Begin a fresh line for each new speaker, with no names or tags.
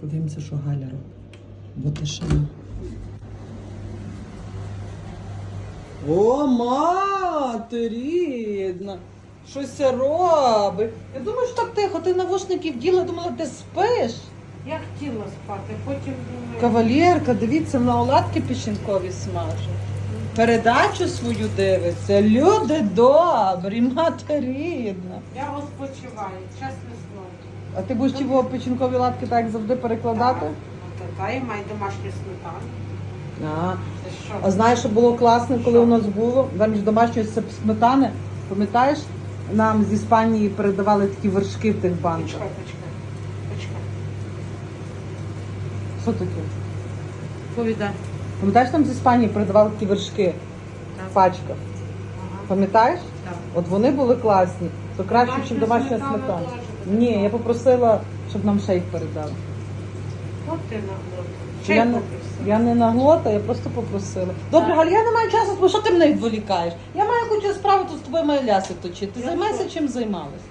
Подивимося, що Галя робить. Бо тишина. О, мати рідна! Щось це робить. Я думаю, що так тихо, ти навушники вділа, думала, ти спиш.
Я хотіла спати, потім думаю,
Кавалерка, дивіться, на оладки печінкові смаже. Передачу свою дивиться. Люди добрі, мати рідна.
я розпочиваю, чесне слово.
А ти будеш во печінкові латки так як завжди перекладати?
Так, ну, та, і має домашню сметану.
А.
Це що?
А знаєш, що було класно, коли у нас було замість домашньої сеп- сметани, пам'ятаєш, нам з Іспанії передавали такі вершки в тих банках.
Почекай, почекай. Почекай.
Що таке?
Повідай.
Пам'ятаєш, нам з Іспанії передавали такі вершки в пачках? Пам'ятаєш?
Так.
От вони були класні. То краще, ніж
Домашня сметана.
Ні, я попросила, щоб нам їх передали.
От ти наглота.
Я не, я не наглота, я просто попросила. Добре. Галя, я не маю часу, бо що ти мене відволікаєш? Я маю кучу справи, тут з тобою маю ляси точити.
Я
Займайся чим займалась.